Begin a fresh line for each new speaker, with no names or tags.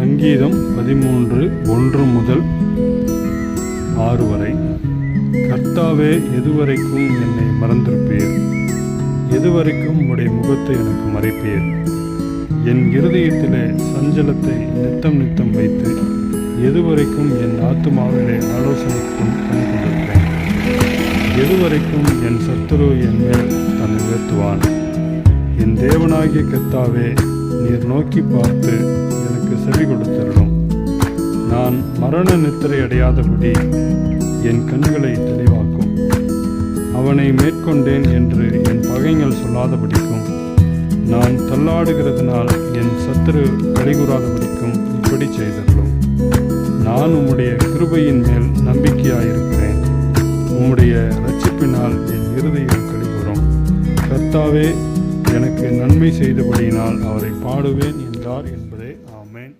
சங்கீதம் பதிமூன்று ஒன்று முதல் ஆறு வரை. கர்த்தாவே எதுவரைக்கும் என்னை மறந்திருப்பீர்? எதுவரைக்கும் உடைய முகத்தை எனக்கு மறைப்பீர்? என் இருதயத்திலே சஞ்சலத்தை நித்தம் நித்தம் வைத்து எதுவரைக்கும் என் ஆத்துமாவிலே ஆலோசனைக்கும் கொண்டு எதுவரைக்கும் என் சத்துரு என் மேல் தன்னை உயர்த்துவான். என் தேவனாகிய கர்த்தாவே நீர் நோக்கி பார்த்து எனக்கு செவி கொடுத்தருளும். நான் மரண நித்திரை அடையாதபடி என் கண்களை தெளிவாக்கும். அவனை மேற்கொண்டேன் என்று என் பகைங்கள் சொல்லாதபடிக்கும் நான் தள்ளாடுகிறதுனால் என் சத்துரு கலிகூறாதபடிக்கும் இப்படி செய்தருளும். நான் உம்முடைய கிருபையின் மேல் நம்பிக்கையாயிருக்கிறேன். உம்முடைய ரட்சிப்பினால் என் இறுதியில் கழிவுறும் கர்த்தாவே எனக்கு நன்மை செய்தபடியினால் அவரை பாடுவேன் என்றார் என்பதே ஆமேன்.